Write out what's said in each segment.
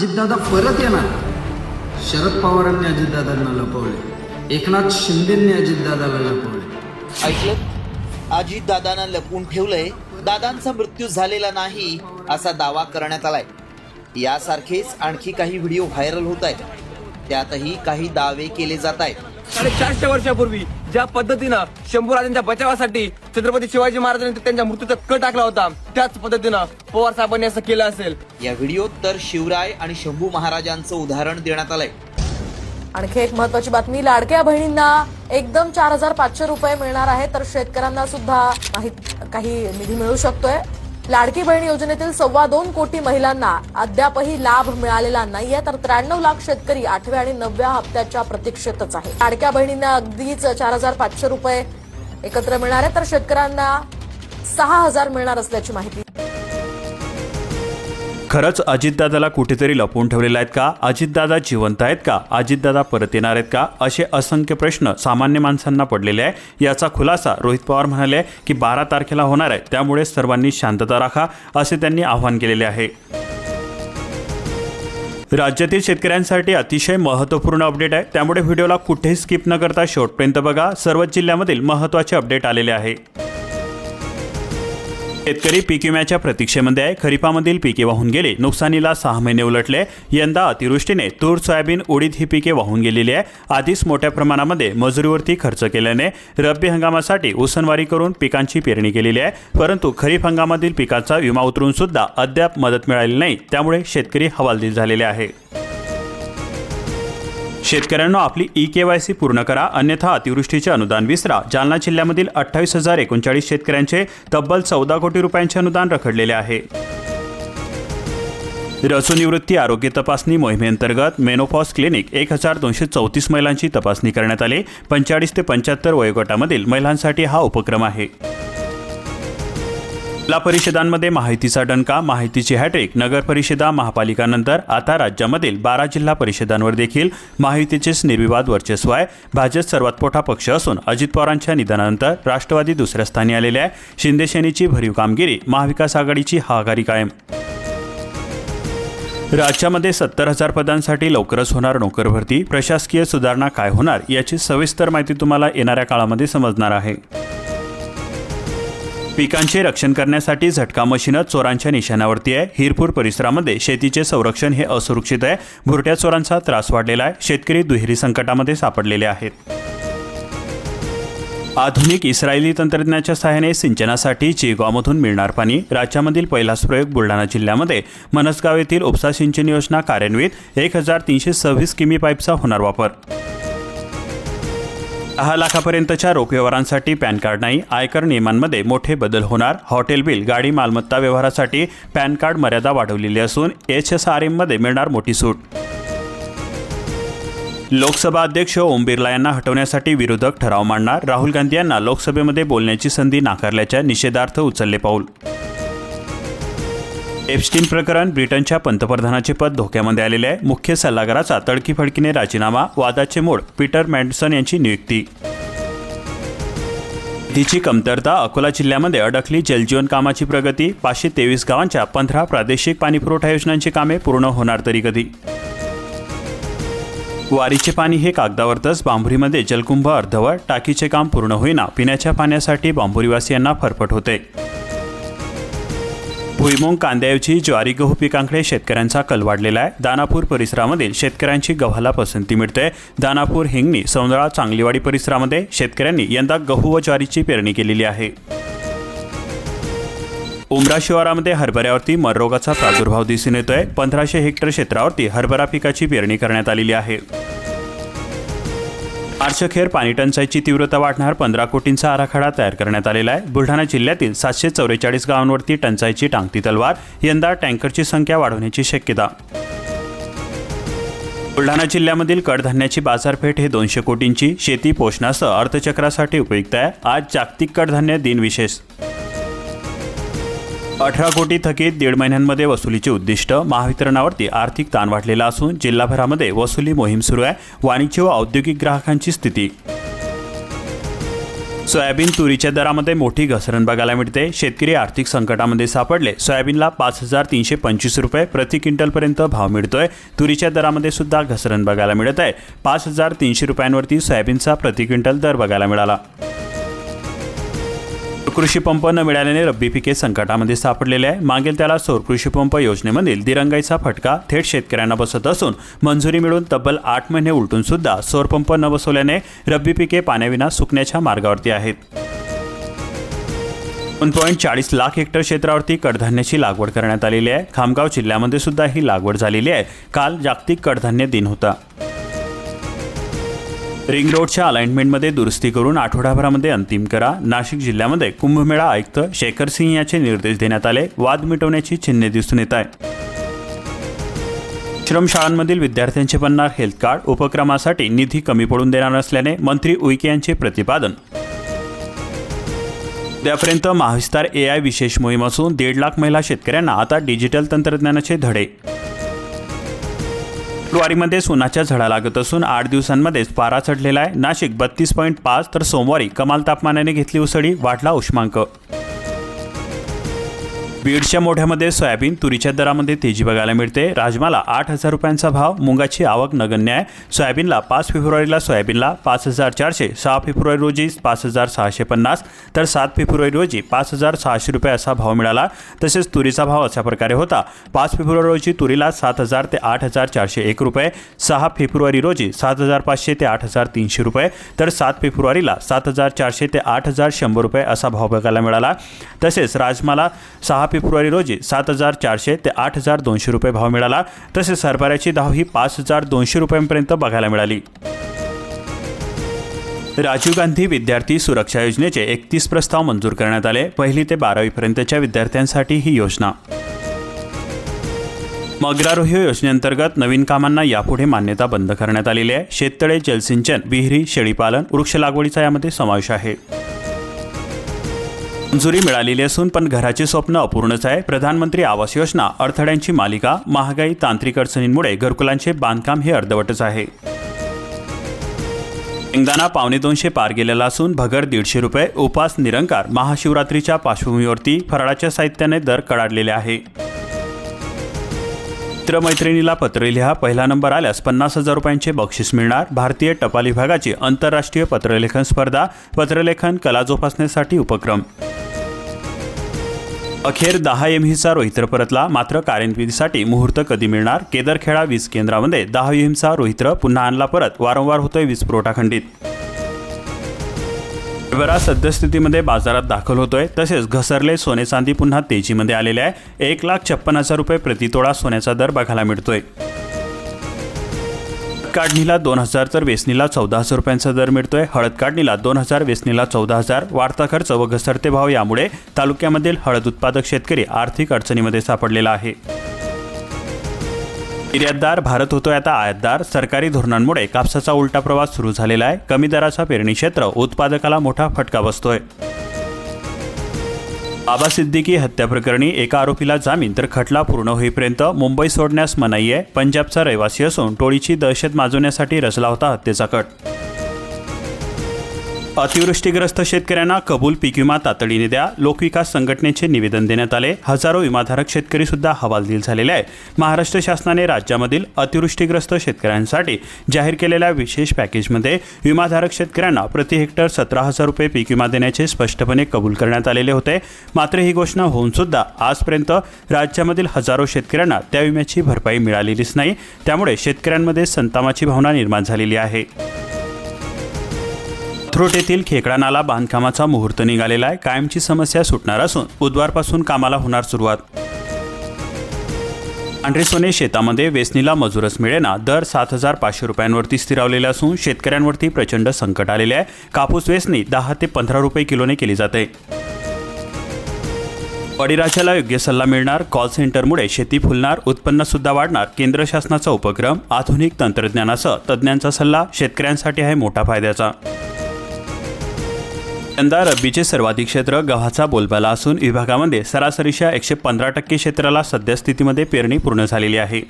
अजितदादा परत येणार. शरद पवारांनी अजितदादांना लपवले. एकनाथ शिंदेंनी अजितदादाला लपवले. ऐकलं? अजित दादांना लपवून ठेवलंय. दादांचा मृत्यू झालेला नाही असा दावा करण्यात आलाय. यासारखेच आणखी काही व्हिडिओ व्हायरल होत आहेत. त्यातही काही दावे केले जात आहेत. साडेचारशे वर्षापूर्वी ज्या पद्धतीनं शंभूराजांच्या बचावासाठी छत्रपती शिवाजी महाराजांनी त्यांच्या मृत्यूचा कट टाकला होता त्याच पद्धतीनं पवार साहेबांनी असं केलं असेल. या व्हिडिओत तर शिवराय आणि शंभू महाराजांचं उदाहरण देण्यात आलंय. आणखी एक महत्वाची बातमी लाडक्या बहिणींना एकदम चार हजार पाचशे रुपये मिळणार आहे तर शेतकऱ्यांना सुद्धा माहीत काही निधी मिळू शकतोय. लाडकी बहीण योजनेतील सव्वा दोन कोटी महिलांना अद्यापही लाभ मिळालेला नाहीये तर त्र्याण्णव लाख शेतकरी आठव्या आणि नवव्या हप्त्याच्या प्रतीक्षेतच आहे लाडक्या बहिणींना अगदीच चार हजार पाचशे रुपये एकत्र मिळणार आहे तर शेतकऱ्यांना सहा हजार मिळणार असल्याची माहिती. खरंच अजितदादाला कुठेतरी लपवून ठेवलेले आहेत का? अजितदादा जिवंत आहेत का? अजितदादा परत येणार आहेत का? असे असंख्य प्रश्न सामान्य माणसांना पडलेले आहे. याचा खुलासा रोहित पवार म्हणाले की बारा तारखेला होणार आहे. त्यामुळे सर्वांनी शांतता राखा असे त्यांनी आवाहन केलेले आहे. राज्यातील शेतकऱ्यांसाठी अतिशय महत्त्वपूर्ण अपडेट आहे. त्यामुळे व्हिडिओला कुठेही स्किप न करता शेवटपर्यंत बघा. सर्वच जिल्ह्यामधील महत्त्वाचे अपडेट आलेले आहे. शेतकरी पीक विम्याच्या प्रतीक्षेमध्ये आहे. खरीपामधील पिके वाहून गेली. नुकसानीला सहा महिने उलटले. यंदा अतिवृष्टीने तूर सोयाबीन उडीद ही पिके वाहून गेलेली आहे. आधीच मोठ्या प्रमाणामध्ये मजुरीवरती खर्च केल्याने रब्बी हंगामासाठी उसनवारी करून पिकांची पेरणी केलेली आहे. परंतु खरीप हंगामातील पिकाचा विमा उतरून सुद्धा अद्याप मदत मिळाली नाही. त्यामुळे शेतकरी हवालदिल झालेले आहे. शेतकऱ्यांना आपली ई के वाय सी पूर्ण करा. अन्यथा अतिवृष्टीचे अनुदान विसरा. जालना जिल्ह्यामधील अठ्ठावीस हजार एकोणचाळीस शेतकऱ्यांचे तब्बल चौदा कोटी रुपयांचे अनुदान रखडलेले आहे. रसोनिवृत्ती आरोग्य तपासणी मोहिमेअंतर्गत मेनोफॉस क्लिनिक एक हजार दोनशे चौतीस महिलांची तपासणी करण्यात आली. पंचेचाळीस ते पंच्याहत्तर वयोगटामधील महिलांसाठी हा उपक्रम आहे. जिल्हा परिषदांमध्ये माहितीचा डंका माहितीची हॅट्रिक नगर परिषदा महापालिकानंतर आता राज्यामधील बारा जिल्हा परिषदांवर देखील माहितीचेच निर्विवाद वर्चस्व आहे. भाजप सर्वात मोठा पक्ष असून अजित पवारांच्या निधनानंतर राष्ट्रवादी दुसऱ्या स्थानी आलेले आहे. शिंदेसेनेची भरीव कामगिरी महाविकास आघाडीची हागारी कायम. राज्यामध्ये सत्तर हजार पदांसाठी लवकरच होणार नोकर भरती प्रशासकीय सुधारणा काय होणार याची सविस्तर माहिती तुम्हाला येणाऱ्या काळामध्ये समजणार आहे. पिकांचे रक्षण करण्यासाठी झटका मशीनं चोरांच्या निशाण्यावरती आहे. हिरपूर परिसरामध्ये शेतीचे संरक्षण हे असुरक्षित आहे. भुरट्या चोरांचा त्रास वाढलेला आहे. शेतकरी दुहेरी संकटामध्ये सापडलेले आहेत. आधुनिक इस्रायली तंत्रज्ञानाच्या सहाय्याने सिंचनासाठी चेगावमधून मिळणार पाणी राज्यामधील पहिलाच प्रयोग बुलढाणा जिल्ह्यामध्ये. मनसगाव येथील उपसा सिंचन योजना कार्यान्वित एक हजार तीनशे सव्वीस किमी पाईपचा होणार वापर. दहा लाखापर्यंतच्या रोख व्यवहारांसाठी पॅन कार्ड नाही. आयकर नियमांमध्ये मोठे बदल होणार. हॉटेल बिल गाडी मालमत्ता व्यवहारासाठी पॅन कार्ड मर्यादा वाढवलेली असून एच एस आर एममध्ये मिळणार मोठी सूट. लोकसभा अध्यक्ष ओम बिर्ला यांना हटवण्यासाठी विरोधक ठराव मांडणार. राहुल गांधी यांना लोकसभेमध्ये बोलण्याची संधी नाकारल्याच्या निषेधार्थ उचलले पाऊल. एप्स्टीन प्रकरण ब्रिटनच्या पंतप्रधानाचे पद धोक्यामध्ये आलेले आहे. मुख्य सल्लागाराचा तडकीफडकीने राजीनामा वादाचे मोड पीटर मॅन्डसन यांची नियुक्ती. निधीची कमतरता अकोला जिल्ह्यामध्ये अडकली. जलजीवन कामाची प्रगती पाचशे तेवीस गावांच्या पंधरा प्रादेशिक पाणीपुरवठा योजनांची कामे पूर्ण होणार तरी कधी? वारीचे पाणी हे कागदावरतच बांभुरीमध्ये जलकुंभ अर्धवट टाकीचे काम पूर्ण होईना. पिण्याच्या पाण्यासाठी बांभुरीवासियांना फरफट होते. भुईमुंग कांद्याऐवजी ज्वारी गहू पिकांकडे शेतकऱ्यांचा कल वाढलेला आहे. दानापूर परिसरामधील शेतकऱ्यांची गव्हाला पसंती मिळते. दानापूर हिंगणी सौंदळा चांगलीवाडी परिसरामध्ये शेतकऱ्यांनी यंदा गहू व ज्वारीची पेरणी केलेली आहे. उमरा शिवारामध्ये हरभऱ्यावरती मररोगाचा प्रादुर्भाव दिसून येतोय. पंधराशे हेक्टर क्षेत्रावरती हरभरा पिकाची पेरणी करण्यात आलेली आहे. आर्चखेर पाणी टंचाईची तीव्रता वाढणार पंधरा कोटींचा आराखडा तयार करण्यात आलेला आहे. बुलढाणा जिल्ह्यातील सातशे चौवेचाळीस गावांवरती टंचाईची टांगती तलवार यंदा टँकरची संख्या वाढवण्याची शक्यता. बुलढाणा जिल्ह्यामधील कडधान्याची बाजारपेठ हे दोनशे कोटींची शेती पोषणासह अर्थचक्रासाठी उपयुक्त आहे. आज जागतिक कडधान्य दिन विशेष. अठरा कोटी थकीत दीड महिन्यांमध्ये वसुलीचे उद्दिष्ट महावितरणावरती आर्थिक ताण वाढलेला असून जिल्हाभरामध्ये वसुली मोहीम सुरू आहे. वाणिज्य व औद्योगिक ग्राहकांची स्थिती. सोयाबीन तुरीच्या दरामध्ये मोठी घसरण बघायला मिळते. शेतकरी आर्थिक संकटामध्ये सापडले. सोयाबीनला पाच हजार तीनशे पंचवीस रुपये प्रति क्विंटलपर्यंत भाव मिळतोय. तुरीच्या दरामध्ये सुद्धा घसरण बघायला मिळत आहे. पाच हजार तीनशे रुपयांवरती सोयाबीनचा प्रति क्विंटल दर बघायला मिळाला. कृषीपंप न मिळाल्याने रब्बी पिके संकटामध्ये सापडलेले आहे. मागेल त्याला सौर कृषीपंप योजनेमधील दिरंगाईचा फटका थेट शेतकऱ्यांना बसत असून मंजुरी मिळून तब्बल आठ महिने उलटून सुद्धा सौरपंप न बसवल्याने रब्बी पिके पाण्याविना सुकण्याच्या मार्गावरती आहेत. दोन पॉईंट चाळीस लाख हेक्टर क्षेत्रावरती कडधान्याची लागवड करण्यात आलेली आहे. खामगाव जिल्ह्यामध्ये सुद्धा ही लागवड झालेली आहे. काल जागतिक कडधान्य दिन होता. रिंग रोडच्या अलाइनमेंटमध्ये दुरुस्ती करून आठवडाभरामध्ये अंतिम करा. नाशिक जिल्ह्यामध्ये कुंभमेळा आयुक्त शेखर सिंह याचे निर्देश देण्यात आले. वाद मिटवण्याची चिन्हे दिसून येत आहे श्रमशाळांमधील विद्यार्थ्यांचे बनणार हेल्थ कार्ड उपक्रमासाठी निधी कमी पडून देणार असल्याने मंत्री उईके यांचे प्रतिपादन. उद्यापर्यंत महाविस्तार ए आय विशेष मोहीम असून दीड लाख महिला शेतकऱ्यांना आता डिजिटल तंत्रज्ञानाचे धडे. फेब्रुवारीमध्ये सुनाच्या झळा लागत असून आठ दिवसांमध्येच पारा चढलेला आहे. नाशिक बत्तीस पॉईंट पाच तर सोमवारी कमाल तापमानाने घेतली उसळी वाढला उष्मांक. बीडच्या मोठ्यामध्ये सोयाबीन तुरीच्या दरामध्ये तेजी बघायला मिळते. राजमाला आठ हजार रुपयांचा भाव मुगाची आवक नगण्य आहे. सोयाबीनला पाच फेब्रुवारीला सोयाबीनला पाच हजार चारशे सहा फेब्रुवारी रोजी पाच हजार सहाशे पन्नास तर सात फेब्रुवारी रोजी पाच हजार सहाशे रुपये असा भाव मिळाला. तसेच तुरीचा भाव अशा प्रकारे होता. पाच फेब्रुवारी रोजी तुरीला सात हजार ते आठ हजार चारशे एक रुपये सहा फेब्रुवारी रोजी सात हजार पाचशे ते आठ हजार तीनशे रुपये तर सात फेब्रुवारीला सात हजार चारशे ते आठ हजार शंभर रुपये असा भाव बघायला मिळाला. तसेच राजमाला सहा फेब्रुवारी रोजी सात हजार चारशे ते आठ हजार दोनशे रुपये भाव मिळाला. तसेच हरभऱ्याची धाव ही पाच हजार दोनशे रुपयांपर्यंत बघायला मिळाली. राजीव गांधी विद्यार्थी सुरक्षा योजनेचे एकतीस प्रस्ताव मंजूर करण्यात आले. पहिली ते बारावीपर्यंतच्या विद्यार्थ्यांसाठी ही योजना. मग्रारोह्य योजनेअंतर्गत नवीन कामांना यापुढे मान्यता बंद करण्यात आलेली आहे. शेततळे जलसिंचन विहिरी शेळीपालन वृक्ष लागवडीचा यामध्ये समावेश आहे. मंजुरी मिळालेली असून पण घराचे स्वप्न अपूर्णच आहे. प्रधानमंत्री आवास योजना अडथळ्यांची मालिका महागाई तांत्रिक अडचणींमुळे घरकुलांचे बांधकाम हे अर्धवटच आहे. शेंगदाणा पावणे दोनशे पार गेलेला असून भगर दीडशे रुपये उपास निरंकार महाशिवरात्रीच्या पार्श्वभूमीवरती फराळाच्या साहित्याने दर कडाडलेले आहे. मित्रमैत्रिणीला पत्र लिहा पहिला नंबर आल्यास पन्नास हजार रुपयांचे बक्षीस मिळणार. भारतीय टपाल विभागाची आंतरराष्ट्रीय पत्रलेखन स्पर्धा पत्रलेखन कला जोपासण्यासाठी उपक्रम. अखेर दहा एमहीचा रोहित्र परतला मात्र कार्यान्वितीसाठी मुहूर्त कधी मिळणार? केदरखेडा वीज केंद्रामध्ये दहा एमचा रोहित्र पुन्हा आणला परत वारंवार होतोय वीज पुरवठा खंडित. हरभरा सद्यस्थितीमध्ये बाजारात दाखल होतोय. तसेच घसरले सोने चांदी पुन्हा तेजीमध्ये आलेले आहे. एक लाख छप्पन हजार रुपये प्रतितोळा सोन्याचा दर बघायला मिळतोय. काढणीला दोन हजार तर वेसणीला चौदा हजार रुपयांचा दर मिळतोय. हळद काढणीला दोन हजार वेसणीला चौदा हजार. वाढता खर्च व घसरते भाव यामुळे तालुक्यामधील हळद उत्पादक शेतकरी आर्थिक अडचणीमध्ये सापडलेला आहे. निर्यातदार भारत होतोय आता आयातदार. सरकारी धोरणांमुळे कापसाचा उलटा प्रवास सुरू झालेला आहे. कमी दराचा पेरणी क्षेत्र उत्पादकाला मोठा फटका बसतोय. बाबा सिद्दीकी हत्या प्रकरणी एका आरोपीला जामीन तर खटला पूर्ण होईपर्यंत मुंबई सोडण्यास मनाई आहे. पंजाबचा रहिवासी असून टोळीची दहशत माजवण्यासाठी रचला होता हत्येचा कट. अतिवृष्टीग्रस्त शेतकऱ्यांना कबूल पीक विमा तातडीने द्या. लोकविकास संघटनेचे निवेदन देण्यात आले. हजारो विमाधारक शेतकरी सुद्धा हवालदिल झालेले आहे. महाराष्ट्र शासनाने राज्यामधील अतिवृष्टीग्रस्त शेतकऱ्यांसाठी जाहीर केलेल्या विशेष पॅकेजमध्ये विमाधारक शेतकऱ्यांना प्रति हेक्टर सतरा हजार रुपये पीक विमा देण्याचे स्पष्टपणे कबूल करण्यात आलेले होते. मात्र ही घोषणा होऊन सुद्धा आजपर्यंत राज्यामधील हजारो शेतकऱ्यांना त्या विम्याची भरपाई मिळालेलीच नाही. त्यामुळे शेतकऱ्यांमध्ये संतामाची भावना निर्माण झालेली आहे. थ्रोट येथील खेकडा नाला बांधकामाचा मुहूर्त निघालेला आहे. कायमची समस्या सुटणार असून बुधवारपासून कामाला होणार सुरुवात. पांढरे सोने शेतामध्ये वेचणीला मजूरच मिळेना. दर सात हजार पाचशे रुपयांवरती स्थिरावलेले असून शेतकऱ्यांवरती प्रचंड संकट आलेले आहे. कापूस वेचणी दहा ते पंधरा रुपये किलोने केली जाते. बळीराजाला योग्य सल्ला मिळणार. कॉल सेंटरमुळे शेती फुलणार. उत्पन्नसुद्धा वाढणार. केंद्र शासनाचा उपक्रम. आधुनिक तंत्रज्ञानासह तज्ज्ञांचा सल्ला. शेतकऱ्यांसाठी आहे मोठा फायद्याचा. यंदा रब्बीचे सर्वाधिक क्षेत्र गव्हाचा बोलबाला असून विभागामध्ये सरासरीच्या एकशे पंधरा टक्के क्षेत्राला सद्यस्थितीमध्ये पेरणी पूर्ण झालेली आहे.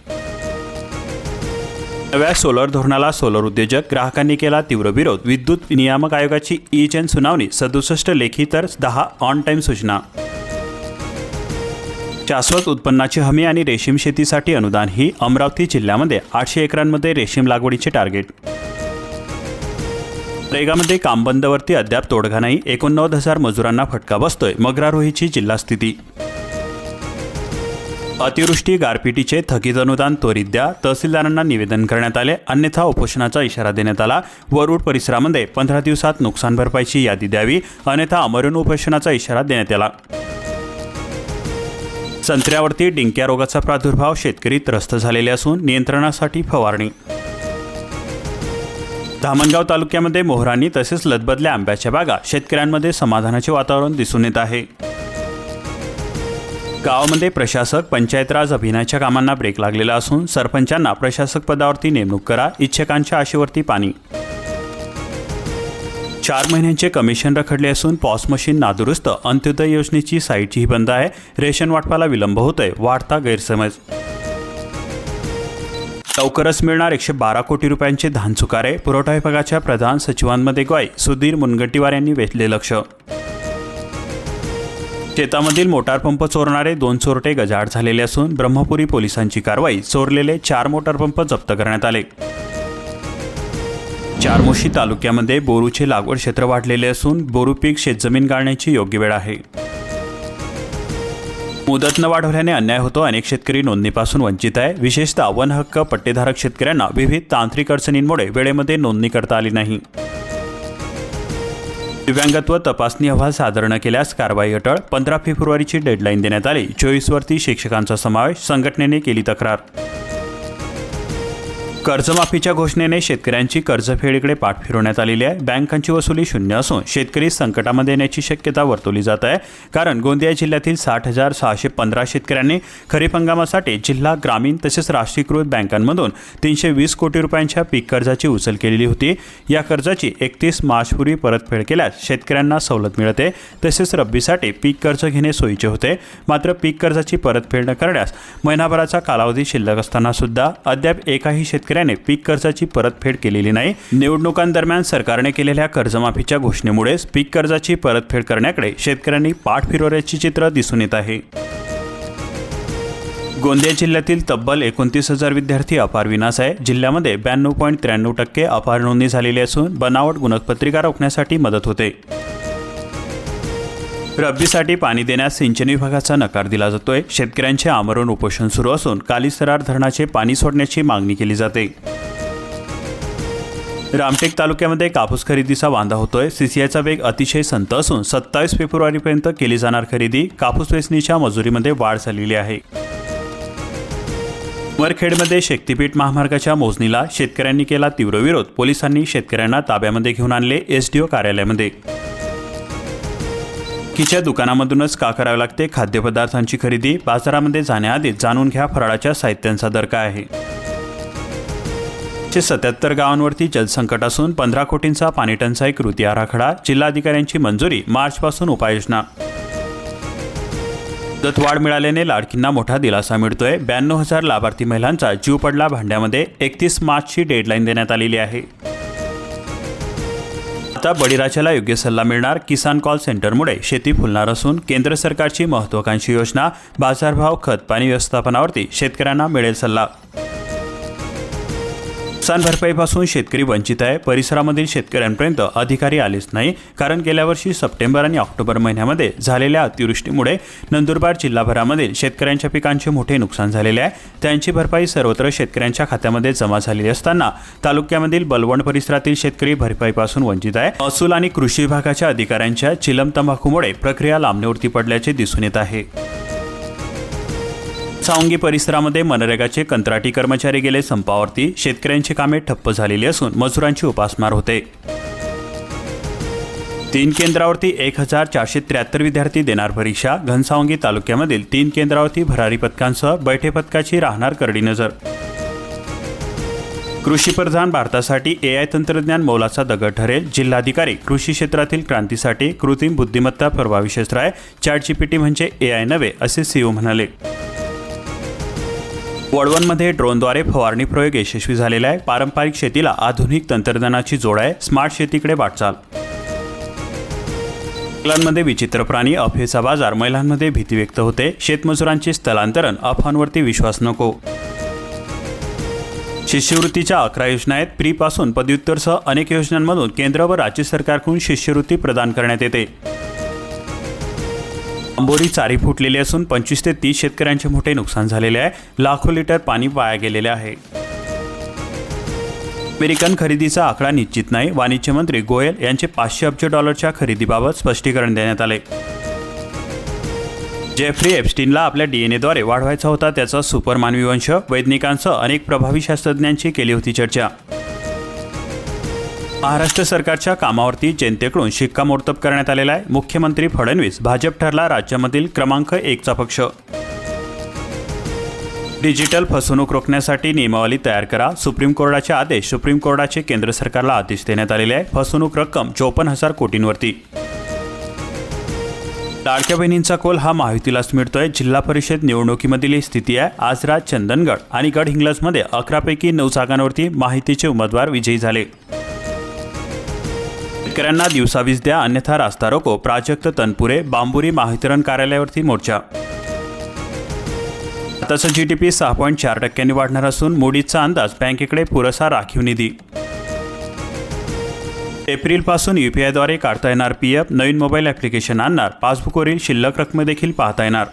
नव्या सोलर धोरणाला सोलर उद्योजक ग्राहकांनी केला तीव्र विरोध. विद्युत नियामक आयोगाची ई चेन सुनावणी सदुसष्ट लेखी तर दहा ऑन टाईम सूचना. शाश्वत उत्पन्नाची हमी आणि रेशीम शेतीसाठी अनुदान ही अमरावती जिल्ह्यामध्ये आठशे एकरांमध्ये रेशीम लागवडीचे टार्गेट. रेगामध्ये कामबंदवरती अद्याप तोडगा नाही. एकोणनव्वद हजार मजुरांना फटका बसतोय. मग्रारोहीची जिल्हास्थिती. अतिवृष्टी गारपिटीचे थकीत अनुदान त्वरित द्या. तहसीलदारांना निवेदन करण्यात आले. अन्यथा उपोषणाचा इशारा देण्यात आला. वरुड परिसरामध्ये पंधरा दिवसात नुकसान भरपाईची यादी द्यावी. अन्यथा अमरण उपोषणाचा इशारा देण्यात आला. संत्र्यावरती डिंक्या रोगाचा प्रादुर्भाव शेतकरी त्रस्त झालेले असून नियंत्रणासाठी फवारणी. धामणगाव तालुक्यामध्ये मोहरांनी तसेच लदबदल्या आंब्याच्या बागा शेतकऱ्यांमध्ये समाधानाचे वातावरण दिसून येत आहे. गावामध्ये प्रशासक पंचायत राज अभिनयाच्या कामांना ब्रेक लागलेला असून सरपंचांना प्रशासक पदावरती नेमणूक करा इच्छकांच्या आशेवरती पाणी. चार महिन्यांचे कमिशन रखडले असून पॉस मशीन नादुरुस्त अंत्योदय योजनेची साईटही बंद आहे. रेशन वाटपाला विलंब होतोय वाढता गैरसमज. लवकरच मिळणार एकशे बारा कोटी रुपयांचे धान चुकारे पुरवठा विभागाच्या प्रधान सचिवांमध्ये ग्वाई सुधीर मुनगंटीवार यांनी वेधले लक्ष. शेतामधील मोटार पंप चोरणारे दोन चोरटे गजाआड झालेले असून ब्रह्मपुरी पोलिसांची कारवाई चोरलेले चार मोटार पंप जप्त करण्यात आले. चारमोशी तालुक्यामध्ये बोरूचे लागवड क्षेत्र वाढलेले असून बोरू पीक शेतजमीन गाळण्याची योग्य वेळ आहे. मुदत न वाढवल्याने अन्याय होतो. अनेक शेतकरी नोंदणीपासून वंचित आहे. विशेषतः वन हक्क पट्टेधारक शेतकऱ्यांना विविध तांत्रिक अडचणींमुळे वेळेमध्ये नोंदणी करता आली नाही. दिव्यांगत्व तपासणी अहवाल सादर न केल्यास कारवाई अटळ. पंधरा फेब्रुवारीची डेडलाईन देण्यात आली. चोवीसवरती शिक्षकांचा समावेश. संघटनेने केली तक्रार. कर्जमाफीच्या घोषणेने शेतकऱ्यांची कर्जफेडीकडे पाठ फिरवण्यात आलेली आहे. बँकांची वसुली शून्य असून शेतकरी संकटामध्ये येण्याची शक्यता वर्तवली जात आहे. कारण गोंदिया जिल्ह्यातील साठ हजार सहाशे पंधरा शेतकऱ्यांनी खरीप हंगामासाठी जिल्हा ग्रामीण तसेच राष्ट्रीयकृत बँकांमधून तीनशे वीस कोटी रुपयांच्या पीक कर्जाची उचल केलेली होती. या कर्जाची एकतीस मार्चपूर्वी परतफेड केल्यास शेतकऱ्यांना सवलत मिळते. तसेच रब्बीसाठी पीक कर्ज घेणे सोयीचे होते. मात्र पीक कर्जाची परतफेड न करण्यास महिनाभराचा कालावधी शिल्लक असताना सुद्धा अद्याप एकाही शेतकरी शेतकऱ्याने पीक कर्जाची परतफेड केलेली नाही. निवडणुकांदरम्यान सरकारने केलेल्या कर्जमाफीच्या घोषणेमुळेच पीक कर्जाची परतफेड करण्याकडे शेतकऱ्यांनी पाठ फिरवल्याचे चित्र दिसून येत आहे. गोंदिया जिल्ह्यातील तब्बल एकोणतीस हजार विद्यार्थी अपार विनाश आहे. जिल्ह्यामध्ये ब्याण्णव पॉईंट त्र्याण्णव टक्के अपार नोंदणी झालेली असून बनावट गुणपत्रिका रोखण्यासाठी मदत होते. रब्बीसाठी पाणी देण्यास सिंचन विभागाचा नकार दिला जातोय. शेतकऱ्यांचे आमरण उपोषण सुरू असून कालीसरार धरणाचे पाणी सोडण्याची मागणी केली जाते. रामटेक तालुक्यामध्ये कापूस खरेदीचा वांदा होतोय. सीसीआयचा वेग अतिशय संत असून सत्तावीस फेब्रुवारीपर्यंत केली जाणार खरेदी कापूस वेचणीच्या मजुरीमध्ये वाढ झालेली आहे. वरखेडमध्ये शक्तीपीठ महामार्गाच्या मोजणीला शेतकऱ्यांनी केला तीव्र विरोध. पोलिसांनी शेतकऱ्यांना ताब्यामध्ये घेऊन आणले एसडीओ कार्यालयामध्ये. किच्या दुकानामधूनच का करावी लागते खाद्यपदार्थांची खरेदी? बाजारामध्ये जाण्याआधी जाणून घ्या फराळाच्या साहित्यांचा दर काय आहे. चे सत्याहत्तर गावांवरती जलसंकट असून पंधरा कोटींचा पाणीटंचाई कृती आराखडा जिल्हाधिकाऱ्यांची मंजुरी मार्चपासून उपाययोजना. दत्तवाढ मिळाल्याने लाडकींना मोठा दिलासा मिळतोय. ब्याण्णव हजार लाभार्थी महिलांचा जीव पडला भांड्यामध्ये. एकतीस मार्चची डेडलाईन देण्यात आलेली आहे. आता बळीराजाला योग्य सल्ला मिळणार किसान कॉल सेंटरमुळे. शेती फुलणार असून केंद्र सरकारची महत्वाकांक्षी योजना बाजारभाव खत पाणी व्यवस्थापनावरती शेतकऱ्यांना मिळेल सल्ला. नुकसान भरपाईपासून शेतकरी वंचित आहे. परिसरामधील शेतकऱ्यांपर्यंत अधिकारी आलेच नाही. कारण गेल्या वर्षी सप्टेंबर आणि ऑक्टोबर महिन्यामध्ये झालेल्या अतिवृष्टीमुळे नंदुरबार जिल्हाभरामधील शेतकऱ्यांच्या पिकांचे मोठे नुकसान झालेले आहे. त्यांची भरपाई सर्वत्र शेतकऱ्यांच्या खात्यामध्ये जमा झालेली असताना तालुक्यामधील बलवण परिसरातील शेतकरी भरपाईपासून वंचित आहे. महसूल आणि कृषी विभागाच्या अधिकाऱ्यांच्या चिलम तंबाखूमुळे प्रक्रिया लांबणीवरती पडल्याचे दिसून येत आहे. सावंगी परिसरामध्ये मनरेगाचे कंत्राटी कर्मचारी गेले संपावरती. शेतकऱ्यांची कामे ठप्प झालेली असून मजुरांची उपासमार होते. तीन केंद्रावरती एक हजार चारशे त्र्याहत्तर विद्यार्थी देणार परीक्षा. घनसावंगी तालुक्यामधील तीन केंद्रावरती भरारी पथकांसह बैठे पथकाची राहणार करडी नजर. कृषीप्रधान भारतासाठी ए आय तंत्रज्ञान मोलाचा दगड ठरेल. जिल्हाधिकारी कृषी क्षेत्रातील क्रांतीसाठी कृत्रिम बुद्धिमत्ता प्रभावी क्षेत्र आहे. चॅट जीपीटी म्हणजे ए आय नव्हे असे सीओ म्हणाले. वडवणमध्ये ड्रोनद्वारे फवारणी प्रयोग यशस्वी झालेला आहे. पारंपरिक शेतीला आधुनिक तंत्रज्ञानाची जोड आहे. स्मार्ट शेतीकडे वाटचाल. महिलांमध्ये विचित्र प्राणी अफेचा बाजार महिलांमध्ये भीती व्यक्त होते. शेतमजुरांचे स्थलांतरण अफांवरती विश्वास नको. शिष्यवृत्तीच्या अकरा योजना आहेत. प्रीपासून पदव्युत्तरसह अनेक योजनांमधून केंद्र व राज्य सरकारकडून शिष्यवृत्ती प्रदान करण्यात येते. आंबोडी चारी फुटलेली असून पंचवीस ते तीस शेतकऱ्यांचे मोठे नुकसान झालेले आहे. लाखो लिटर पाणी वाया गेलेले आहे. अमेरिकन खरेदीचा आकडा निश्चित नाही वाणिज्य मंत्री गोयल यांचे पाचशे अब्ज डॉलरच्या खरेदीबाबत स्पष्टीकरण देण्यात आले. जेफ्री एप्स्टीनला आपल्या डीएनएद्वारे वाढवायचा होता त्याचा सुपरमानवी वंश वैज्ञानिकांसह अनेक प्रभावी शास्त्रज्ञांची केली होती चर्चा. महाराष्ट्र सरकारच्या कामावरती जनतेकडून शिक्कामोर्तब करण्यात आलेला आहे. मुख्यमंत्री फडणवीस भाजप ठरला राज्यामधील क्रमांक एकचा पक्ष. डिजिटल फसवणूक रोखण्यासाठी नियमावली तयार करा. सुप्रीम कोर्टाचे आदेश सुप्रीम कोर्टाचे केंद्र सरकारला आदेश देण्यात आलेले आहे. फसवणूक रक्कम चोपन्न हजार कोटींवरती. लाडक्या बहिणींचा कोल हा महायुतीलाच मिळतोय. जिल्हा परिषद निवडणुकीमधील ही स्थिती आहे. आज रात चंदनगड आणि गडहिंग्लजमध्ये अकरापैकी नऊ जागांवरती माहितीचे उमेदवार विजयी झाले. शेतकऱ्यांना दिवसा वीज द्या अन्यथा रास्ता रोको. प्राजक्त तनपुरे बांबुरी महावितरण कार्यालयावरती मोर्चा. आताचं पी सहा पॉईंट चार टक्क्यांनी वाढणार असून मोडीचा अंदाज बँकेकडे पुरेसा राखीव निधी. एप्रिलपासून यू पी आयद्वारे काढता येणार पी एफ नवीन मोबाईल ॲप्लिकेशन आणणार. पासबुकवरील शिल्लक रक्कम देखील पाहता येणार.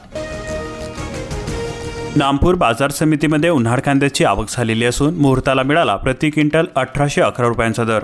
नामपूर बाजार समितीमध्ये उन्हाळ कांद्याची आवक झालेली असून मुहूर्ताला मिळाला प्रति क्विंटल अठराशे अकरा रुपयांचा दर.